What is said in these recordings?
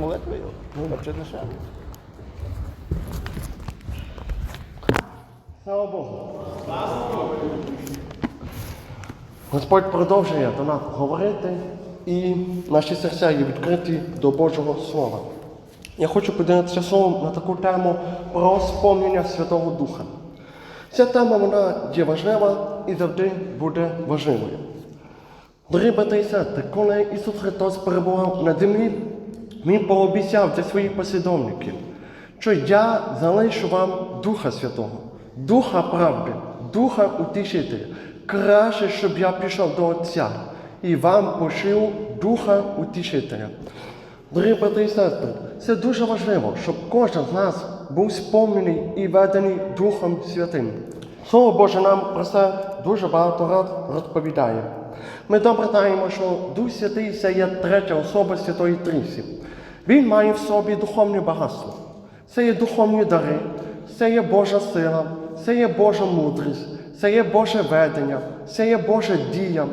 молитвою, ну, не ще. Слава Богу. Господь продовжує до нас говорити, і наші серця є відкриті до Божого Слова. Я хочу поділитися словом на таку тему про сповнення Святого Духа. Ця тема вона є важлива і завжди буде важливою. Дорогі брати і сестри, коли Ісус Христос перебував на землі, Він пообіцяв для своїх послідовників, що я залишу вам Духа Святого, Духа правди, Духа Утішителя. Краще, щоб я пішов до Отця і вам пошлю Духа Утішителя. Дорогі брати і сестри, це дуже важливо, щоб кожен з нас був сповнений і ведений Духом Святим. Слово Боже нам про це дуже багато раз розповідає. Ми добре знаємо, що Дух Святий це є третя особа Святої Трійці. Він має в собі духовне багатство. Це є духовні дари, це є Божа сила, це є Божа мудрість, це є Боже ведення, це є Божа дія.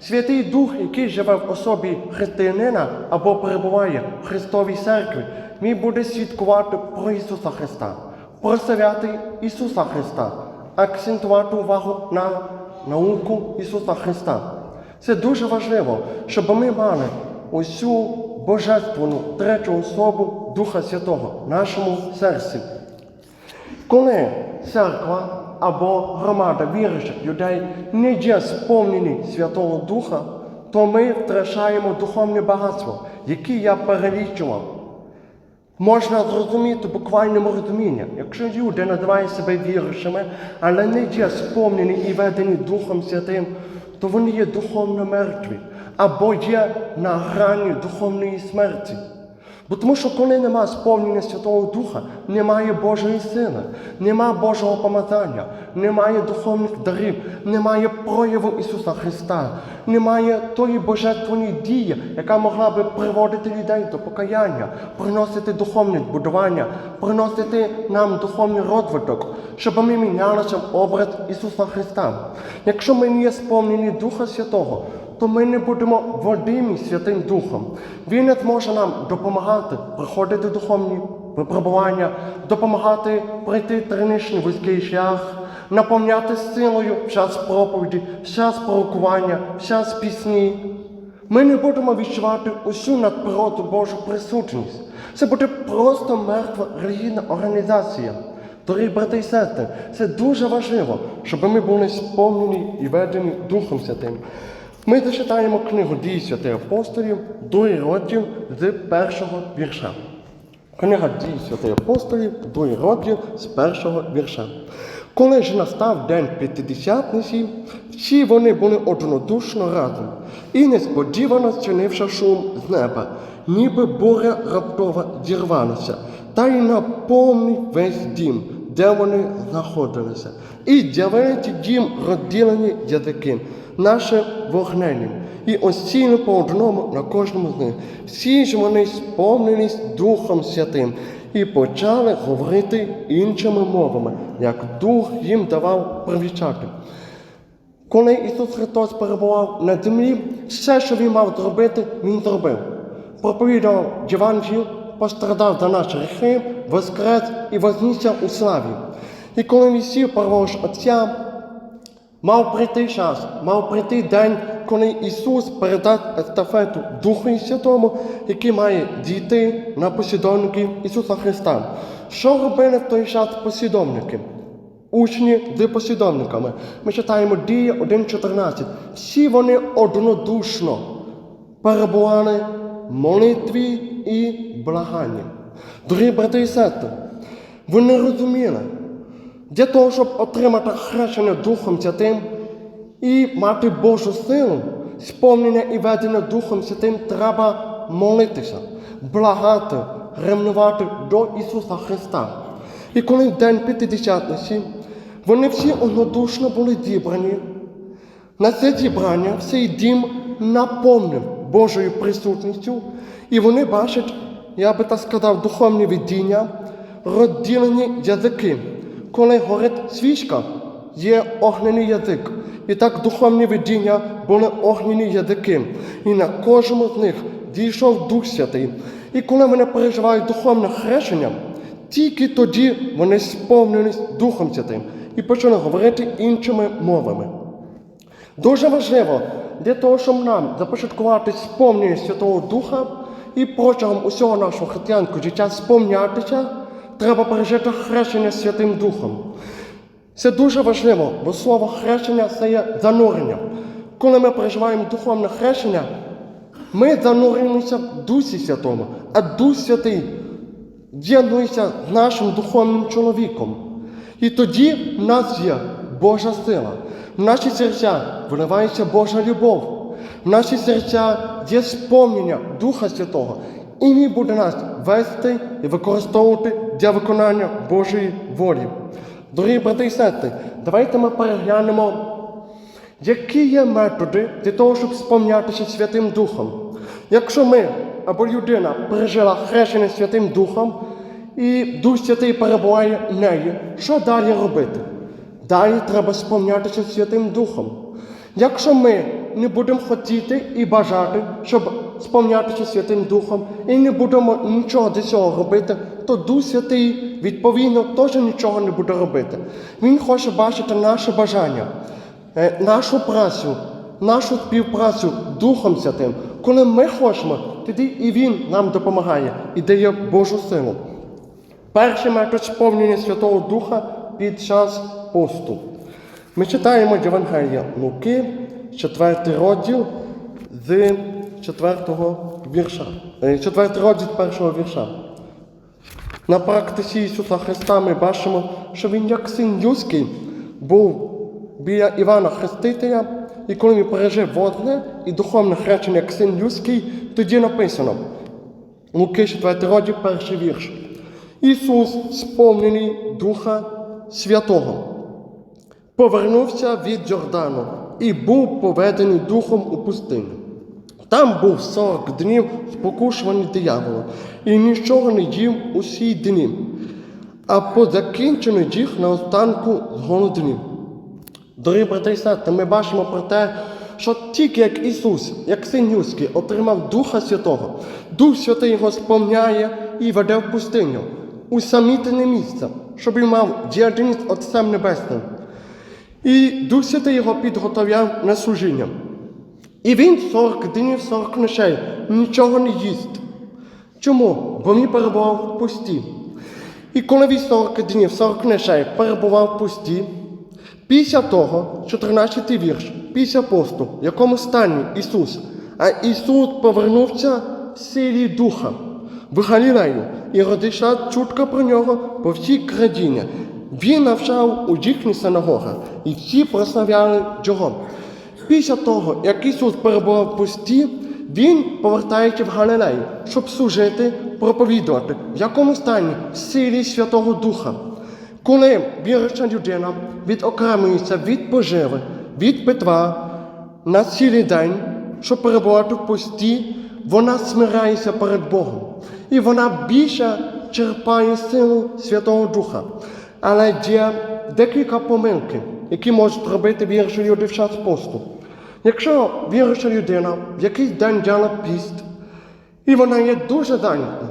Святий Дух, який живе в особі християнина або перебуває в Христовій церкві, він буде свідкувати про Ісуса Христа, прославляти Ісуса Христа, акцентувати увагу на науку Ісуса Христа. Це дуже важливо, щоб ми мали усю божественну третю особу Духа Святого нашому серці. Коли церква або громада віруючих людей не є сповнені Святого Духа, то ми втрачаємо духовне багатство, яке я перелічував. Можна зрозуміти буквальному розумінні, якщо люди називають себе віруючими, але не є сповнені і ведені Духом Святим, то вони є духовно мертві або є на грані духовної смерті. Бо тому що коли нема сповнення Святого Духа, немає Божої сили, нема Божого помазання, немає духовних дарів, немає прояву Ісуса Христа, немає тої божественної дії, яка могла би приводити людей до покаяння, приносити духовне будування, приносити нам духовний розвиток, щоб ми мінялися в образ Ісуса Христа. Якщо ми не є сповнені Духа Святого, то ми не будемо водимі Святим Духом. Він зможе нам допомагати проходити духовні випробування, допомагати пройти триничний вузький шлях, наповняти силою час проповіді, час пророкування, час пісні. Ми не будемо відчувати усю надприродну Божу присутність. Це буде просто мертва релігійна організація. Дорогі брати і сестри, це дуже важливо, щоб ми були сповнені і ведені Духом Святим. Ми зачитаємо книгу дій святих апостолів, другий розділ з першого вірша. Книга дій святих апостолів, другий розділ з першого вірша. Коли ж настав день п'ятидесятниці, всі вони були однодушно разом, і несподівано зчинивши шум з неба, ніби буря раптово зірвалася, та й наповнив весь дім, де вони знаходилися. І з'явилися дім розділені язики, наше вогненням, і осіли по одному на кожному з них. Всі ж вони сповнились Духом Святим і почали говорити іншими мовами, як Дух їм давав привічати. Коли Ісус Христос перебував на землі, все, що Він мав зробити, Він зробив. Проповідав Євангелію, пострадав за наші гріхи, воскрес і вознісся у славі. І коли він сів праворуч Отця, Мав прийти час, мав прийти день, коли Ісус передасть естафету Духу Святому, який має дійти на послідовників Ісуса Христа. Що робили в той час послідовники? Учні з послідовниками. Ми читаємо дії 1.14. Всі вони однодушно перебували в молитві і благанні. Дорогі брати і сестри, вони розуміли, для того, щоб отримати хрещення Духом Святим і мати Божу силу, сповнення і ведення Духом Святим, треба молитися, благати, ревнувати до Ісуса Христа. І коли в день П'ятидесятниці вони всі однодушно були зібрані, на це зібрання цей дім наповнив Божою присутністю, і вони бачать, я би так сказав, духовні видіння, розділені язики. Коли горить свічка, є огняний язик. І так духовні видіння були огняні язики. І на кожному з них дійшов Дух Святий. І коли вони переживають духовне хрещення, тільки тоді вони сповнились Духом Святим і почали говорити іншими мовами. Дуже важливо для того, щоб нам започаткувати сповнення Святого Духа і протягом усього нашого християнського життя сповнятися, треба пережити хрещення Святим Духом. Це дуже важливо, бо слово хрещення це є занурення. Коли ми переживаємо духовне хрещення, ми занурюємося в Дусі Святому, а Дух Святий з'єднується з нашим духовним чоловіком. І тоді в нас є Божа сила. В наші серця виливається Божа любов. В наші серця є сповнення Духа Святого. І Він буде нас вести і використовувати для виконання Божої волі. Дорогі брати і сестри, давайте ми переглянемо, які є методи для того, щоб сповнятися Святим Духом. Якщо ми або людина пережила хрещення Святим Духом, і Дух Святий перебуває в неї, що далі робити? Далі треба сповнятися Святим Духом. Якщо ми не будемо хотіти і бажати, щоб сповнятися Святим Духом, і не будемо нічого для цього робити, то Дух Святий відповідно теж нічого не буде робити. Він хоче бачити наше бажання, е, нашу працю, нашу співпрацю Духом Святим. Коли ми хочемо, тоді і Він нам допомагає і дає Божу силу. Перший метод сповнення Святого Духа під час посту. Ми читаємо Євангелія Луки, 4 розділ з 4 вірша. 4 розділ з вірша. На практиці Ісуса Христа ми бачимо, що Він як син людський був біля Івана Хрестителя, і коли він пережив водне і духовне хрещення як син людський, тоді написано Луки 4 розділ, перший вірш. Ісус, сповнений Духа Святого, повернувся від Йордану і був поведений Духом у пустиню. Там був 40 днів спокушуваний дияволом, і нічого не їв усі дні, а по закінченню їх на останку зголоднів. Дорогі брати і сестри, ми бачимо про те, що тільки як Ісус, як Син Людський, отримав Духа Святого, Дух Святий його сповняє і веде в пустиню, у самітне місце, щоб він мав єдиність Отцем Небесним. І Дух Святий його підготовляв на служіння. І він 40 днів, 40 ночей нічого не їсть. Чому? Бо він перебував в пусті. І коли він 40 днів, 40 ночей перебував в пусті, після того, 14 вірш, після посту, в якому стані Ісус, а Ісус повернувся в силі Духа в Галілею, і розійшла чутка про нього по всій країні. Він навчав у їхніх синагогах, і всі прославляли Його. Після того, як Ісус перебував в пусті, Він повертається в Галилею, щоб служити, проповідувати, в якому стані в силі Святого Духа. Коли віруюча людина відокремується від поживи, від питва на цілий день, щоб перебувати в пості, вона смирається перед Богом. І вона більше черпає силу Святого Духа. Але є декілька помилки, які можуть робити віруючі люди в час посту. Якщо віруюча людина в якийсь день діла піст, і вона є дуже зайнята,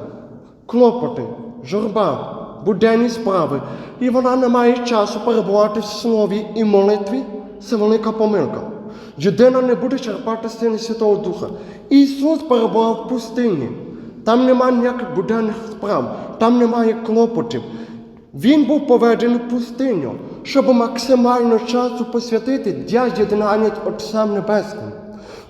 клопоти, журба, буденні справи, і вона не має часу перебувати в слові і молитві, це велика помилка. Людина не буде черпати сили Святого Духа. Ісус перебував в пустині. Там немає ніяких буденних справ, там немає клопотів. Він був поведений в пустиню, щоб максимально часу посвятити для єднання з Отцем Небесним.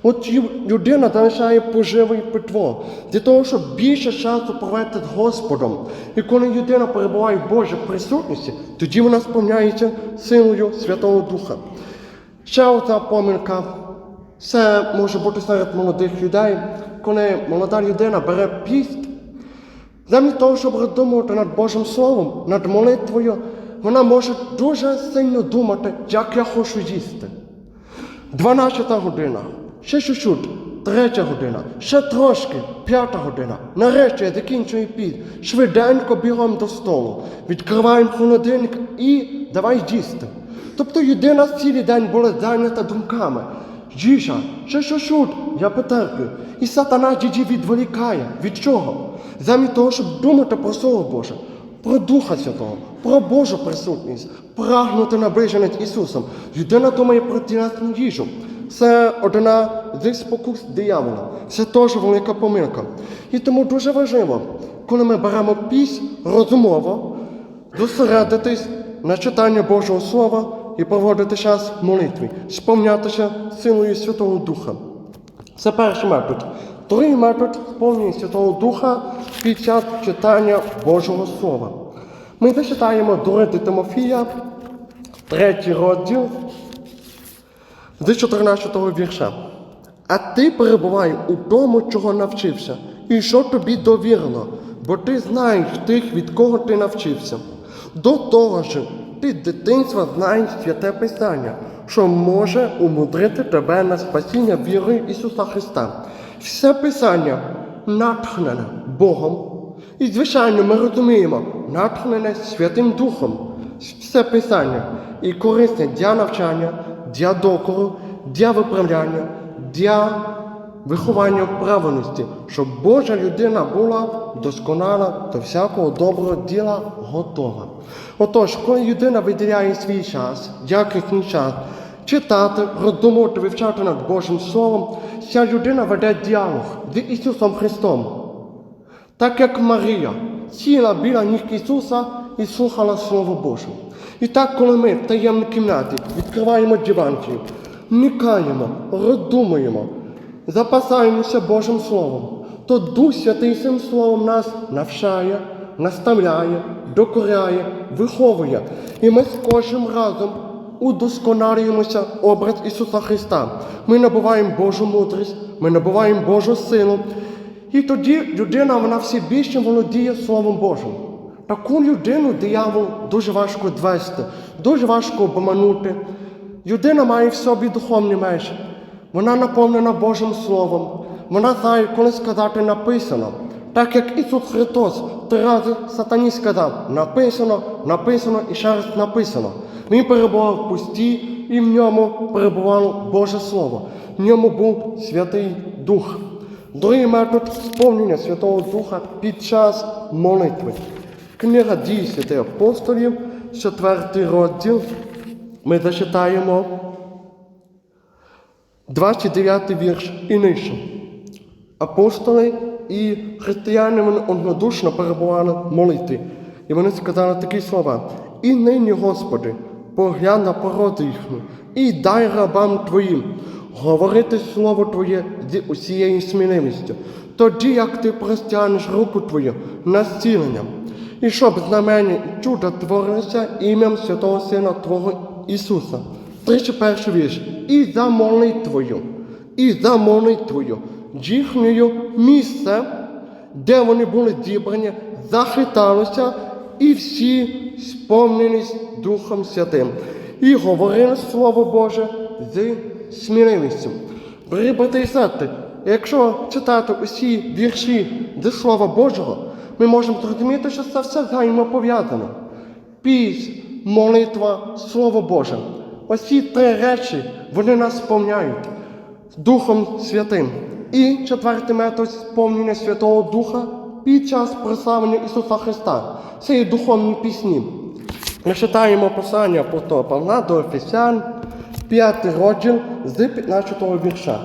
От людина залишає поживе питво для того, щоб більше часу провести з Господом. І коли людина перебуває в Божій присутності, тоді вона сповняється силою Святого Духа. Ще одна помилка. Це може бути серед молодих людей, коли молода людина бере піст, замість того, щоб роздумувати над Божим Словом, над молитвою, вона може дуже сильно думати, як я хочу їсти. 12 година, ще чуть-чуть, третя година, ще трошки, п'ята година. Нарешті я закінчую піст. Швиденько бігом до столу, відкриваємо холодильник і давай їсти. Тобто людина цілий день була зайнята думками. Їжа, ще чуть-чуть, я потерплю. І сатана її відволікає. Від чого? Замість того, щоб думати про Слово Боже, про Духа Святого, про Божу присутність, прагнути наближення з Ісусом. Людина думає про тілесну їжу. Це одна зі спокус диявола. Це теж велика помилка. І тому дуже важливо, коли ми беремо піс розумово, зосередитись на читанні Божого Слова і проводити час в молитві, сповнятися силою Святого Духа. Це перший метод. Метод сповнення Святого Духа під час читання Божого Слова. Ми зачитаємо до Тимофія, третій розділ з 14 вірша. А ти перебувай у тому, чого навчився, і що тобі довірено, бо ти знаєш тих, від кого ти навчився. До того ж, ти дитинства знаєш святе Писання, що може умудрити тебе на спасіння вірою Ісуса Христа. Все Писання натхнене Богом. І, звичайно, ми розуміємо, натхнене Святим Духом. Все Писання і корисне для навчання, для докору, для виправляння, для виховання правильності, щоб Божа людина була досконала до всякого доброго діла готова. Отож, коли людина виділяє свій час, якісний час, читати, роздумувати, вивчати над Божим Словом, ця людина веде діалог з Ісусом Христом. Так як Марія сіла біля ніг Ісуса і слухала Слово Боже. І так, коли ми в таємній кімнаті відкриваємо Євангелію, вникаємо, роздумуємо, запасаємося Божим Словом, то Дух Святий цим Словом нас навчає, наставляє, докоряє, виховує. І ми з кожним разом удосконалюємося образ Ісуса Христа. Ми набуваємо Божу мудрість, ми набуваємо Божу силу. І тоді людина вона все більше володіє Словом Божим. Таку людину диявол дуже важко звести, дуже важко обманути. Людина має в собі духовні межі. Вона наповнена Божим Словом. Вона знає, коли сказати написано. Так як Ісус Христос три рази сатані сказав, написано, написано і ще раз написано. Він перебував в пусті, і в ньому перебувало Боже Слово. В ньому був Святий Дух. Другий метод сповнення Святого Духа під час молитви. Книга дій святих апостолів, четвертий розділ. Ми зачитаємо 29 вірш і нижче. Апостоли і християни вони однодушно перебували молитві. І вони сказали такі слова: І нині, Господи, поглянь на породу їхню, і дай рабам Твоїм говорити Слово Твоє з усією сміливістю, тоді як ти простягнеш руку Твою на і щоб знамення і чуда творилися ім'ям Святого Сина Твого Ісуса. 31 вірш. І за молитвою, і за молитвою їхньою місце, де вони були зібрані, захиталося, і всі сповнились Духом Святим, і говорили Слово Боже з сміливістю. Сестри, якщо читати усі вірші зі Слова Божого, ми можемо зрозуміти, що це все взаємопов'язано. Піс, молитва, Слово Боже. Ось ці три речі вони нас сповняють Духом Святим. І четвертий метод сповнення Святого Духа під час прославлення Ісуса Христа. Це є духовні пісні. Ми читаємо послання апостола Павла до Ефесян, 5 розділ з 15 вірша.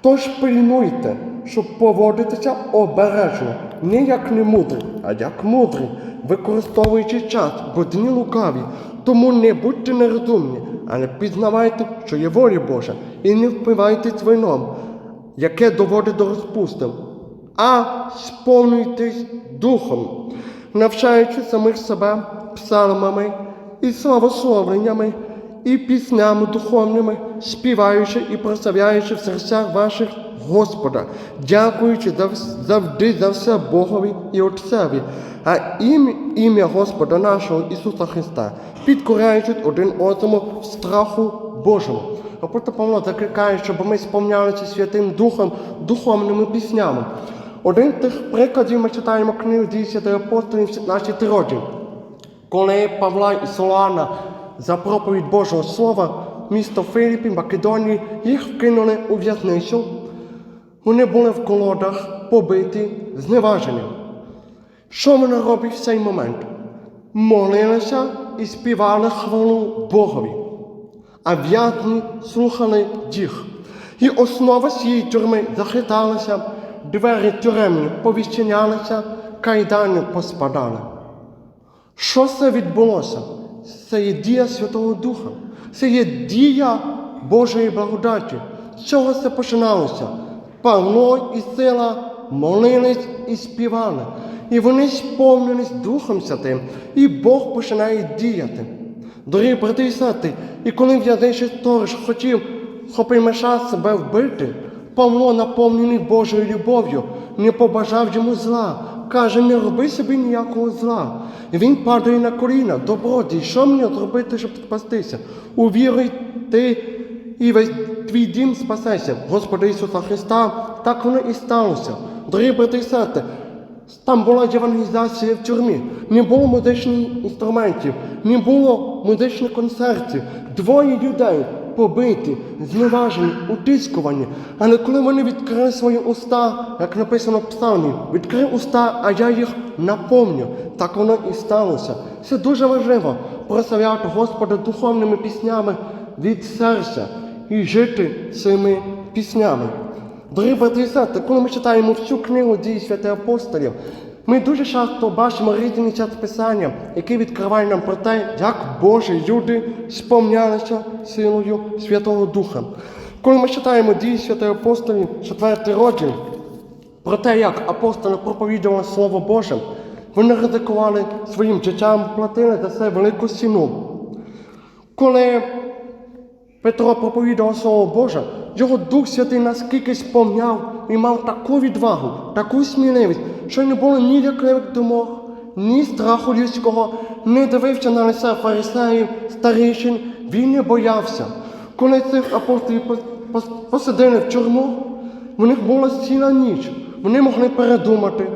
Тож пильнуйте, щоб поводитися обережно, не як немудрі, а як мудрі, використовуючи час, бо дні лукаві. Тому не будьте нерозумні, але пізнавайте, що є воля Божа, і не впивайтесь вином, яке доводить до розпусти, а сповнюйтесь духом, навчаючи самих себе псалмами і славословленнями, і піснями духовними, співаючи і прославляючи в серцях ваших Господа, дякуючи завжди за все Богові і Отцеві, а ім- ім'я Господа нашого Ісуса Христа, підкоряючи один одному в страху Божому. Апостол Павло закликає, щоб ми сповнялися Святим Духом духовними піснями. Один з тих прикладів ми читаємо книгу дій святих апостолів 17 розділ. Коли Павла і Солана за проповідь Божого Слова, місто Філіпі, Македонії, їх вкинули у в'язницю. Вони були в колодах, побиті, зневажені. Що вони роблять в цей момент? Молилися і співали хвалу Богові, а в'язні слухали їх. І основа цієї тюрми захиталася, двері тюремні повідчинялися, кайдани поспадали. Що це відбулося? Це є дія Святого Духа, це є дія Божої благодаті. З чого це починалося? Павло і сила молились і співали. І вони сповнились Духом Святим, і Бог починає діяти. Дорогі брати і сестри, і коли в'язничий сторож хотів Хопимеша себе вбити, Павло, наповнений Божою любов'ю, не побажав йому зла. Каже, не роби собі ніякого зла. І він падає на коліна, добродій, що мені зробити, щоб спастися? Увіруй ти і весь твій дім спасеться. Господа Ісуса Христа, так воно і сталося. Дорогі брати і сестри, там була євангелізація в тюрмі, не було музичних інструментів, не було музичних концертів. Двоє людей побиті, зневажені, утискувані. Але коли вони відкрили свої уста, як написано в псалмі, відкрив уста, а я їх наповню. Так воно і сталося. Це дуже важливо прославляти Господа духовними піснями від серця і жити цими піснями. Дорогі брати і коли ми читаємо всю книгу дій святих апостолів, ми дуже часто бачимо різні час писання, які відкривають нам про те, як Божі люди сповнялися силою Святого Духа. Коли ми читаємо дії святих апостолів, 4 розділ, про те, як апостоли проповідували Слово Боже, вони ризикували своїм життям, платили за це велику ціну. Коли Петро проповідував Слово Боже, його Дух Святий наскільки сповняв і мав таку відвагу, таку сміливість, що не було ні лякливих думок, ні страху людського, не дивився на лице фарисеїв, старішин, він не боявся. Коли цих апостолів пос- пос- посадили в тюрму, в них була ціла ніч, вони могли передумати.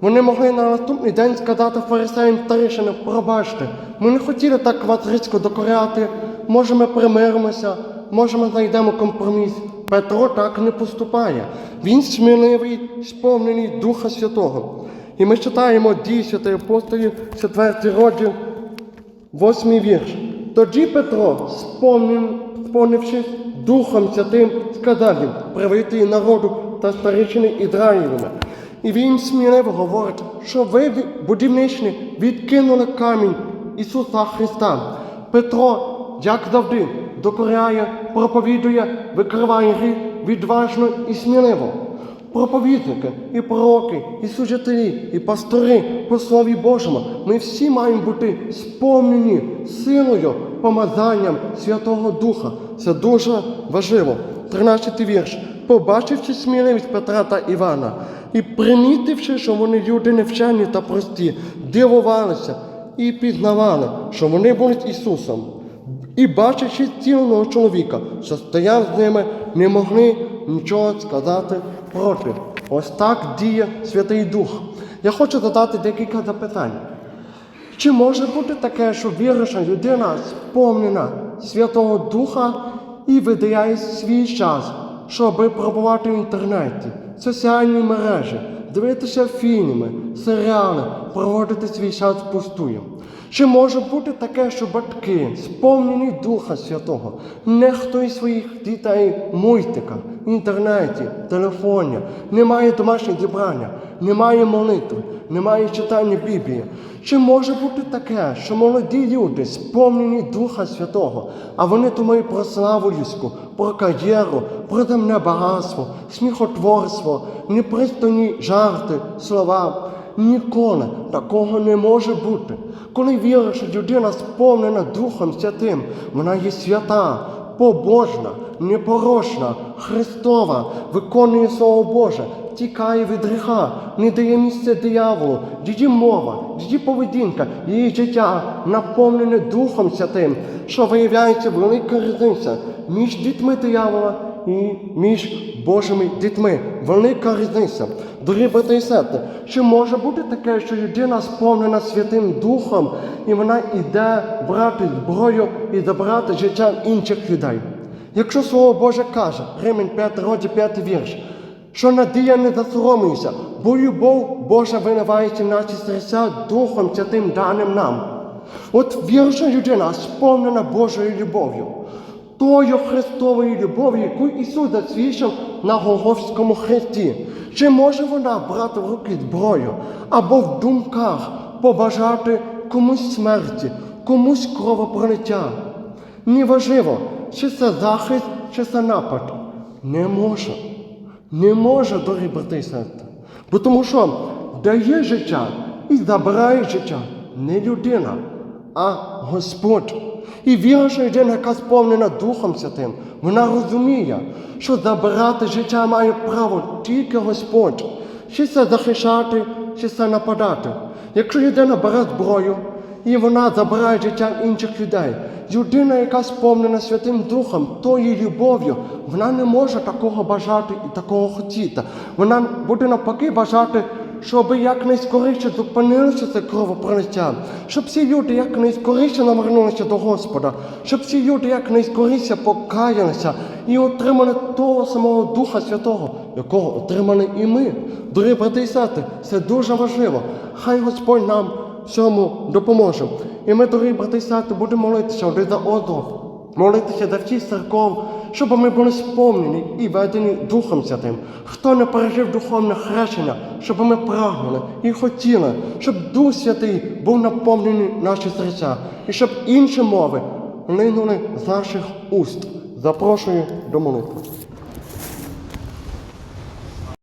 Вони могли на наступний день сказати фарисеям старішинам, пробачте, ми не хотіли так вас різко докоряти, може ми примиримося, може ми знайдемо компроміс. Петро так не поступає. Він сміливий, сповнений Духа Святого. І ми читаємо дії святих апостолів, 4 розділ, Восьмий вірш. Тоді Петро, сповнившись Духом Святим, сказав їм, привити народу та старичини Ізраїлевими. І він сміливо говорить, що ви, будівничні, відкинули камінь Ісуса Христа. Петро, як завжди, докоряє, проповідує, викриває гріх відважно і сміливо. Проповідники, і пророки, і служителі, і пастори по Слові Божому. Ми всі маємо бути сповнені силою, помазанням Святого Духа. Це дуже важливо. 13 вірш. Побачивши сміливість Петра та Івана і примітивши, що вони люди невчені та прості, дивувалися і пізнавали, що вони з Ісусом. І бачачи цілого чоловіка, що стояв з ними, не могли нічого сказати проти. Ось так діє Святий Дух. Я хочу задати декілька запитань. Чи може бути таке, що віруюча людина сповнена Святого Духа і виділяє свій час, щоб пробувати в інтернеті, соціальні мережі, дивитися фільми, серіали, проводити свій час впустую? Чи може бути таке, що батьки, сповнені Духа Святого, нехтують своїх дітей в інтернеті, телефоні, немає домашнього зібрання, немає молитви, немає читання Біблії? Чи може бути таке, що молоді люди, сповнені Духа Святого, а вони думають про славу людську, про кар'єру, про земне багатство, сміхотворство, непристойні жарти, слова? Ніколи такого не може бути. Коли віруєш, що людина сповнена Духом Святим, вона є свята, побожна, непорочна, Христова, виконує Слово Боже, тікає від гріха, не дає місця дияволу, її мова, її поведінка, її життя наповнене Духом Святим, що виявляється велика різниця між дітьми диявола і між Божими дітьми. Велика різниця. Дорогі брати і сестри, чи може бути таке, що людина сповнена Святим Духом, і вона йде брати зброю і забирати життя інших людей? Якщо Слово Боже каже, Римень 5 роді 5 вірш, що надія не засоромлюється, бо любов Божа виливається в наші серця Духом Святим даним нам. От віруюча людина сповнена Божою любов'ю, тою Христовою любов'ю, яку Ісус засвідчив на Голгофському хресті. Чи може вона брати в руки зброю або в думках побажати комусь смерті, комусь кровопролиття? Неважливо, чи це захист, чи це напад. Не може. Не може, дорогі брати сестри. Бо тому що дає життя і забирає життя не людина, а Господь. І віруюча людина, яка сповнена Духом Святим, вона розуміє, що забирати життя має право тільки Господь. Чи це захищати, чи це нападати. Якщо людина бере зброю, і вона забирає життя інших людей. Людина, яка сповнена Святим Духом, тою любов'ю, вона не може такого бажати і такого хотіти. Вона буде навпаки бажати, щоб якнайскоріше зупинилося це кровопролиття, щоб всі люди якнайскоріше навернулися до Господа, щоб всі люди якнайскоріше покаялися і отримали того самого Духа Святого, якого отримали і ми. Дорогі брати і сестри, це дуже важливо. Хай Господь нам в цьому допоможе. І ми, дорогі брати і сестри, будемо молитися один за одного, молитися за всіх церков, щоб ми були сповнені і ведені Духом Святим. Хто не пережив духовне хрещення, щоб ми прагнули і хотіли, щоб Дух Святий був наповнений наші серця, і щоб інші мови линули з наших уст. Запрошую до молитви.